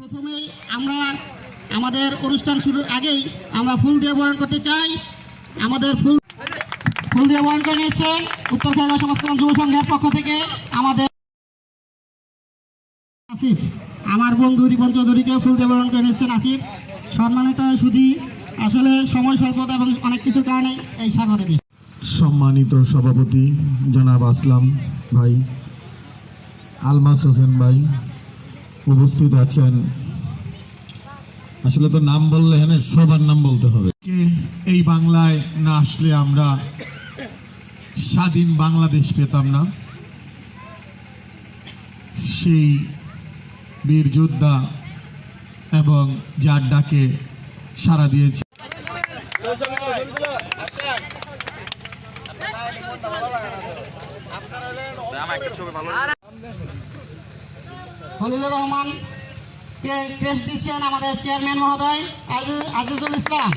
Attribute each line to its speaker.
Speaker 1: প্রথমেই আমরা আমাদের অনুষ্ঠান শুরুর আগেই আমরা ফুল দিয়ে বরণ করতে চাই। আমাদের ফুল ফুল দিয়ে বরণ করে নিয়েছেন উত্তর খেলা সংস্করণ যুব সংঘের পক্ষ থেকে আমাদের আসিফ আমার বন্ধু রিপন চৌধুরীকে ফুল দিয়ে বরণ করে নিয়েছেন আসিফ সম্মানিত সুধী, আসলে সময় স্বল্পতা এবং অনেক কিছুর কারণে এই সাগরে দিই
Speaker 2: সম্মানিত সভাপতি জনাব আসলাম ভাই, আলমাস হোসেন ভাই উপস্থিত আছেন। আসলে তো নাম বললে হ্যাঁ সবার নাম বলতে হবে। এই বাংলায় না আসলে আমরা স্বাধীন বাংলাদেশ পেতাম না? সেই বীর যোদ্ধা এবং যার ডাকে সারা দিয়েছে।
Speaker 1: রহমান কে ক্রেস্ট দিচ্ছেন আমাদের চেয়ারম্যান মহোদয় আজিজ- আজিজুল ইসলাম।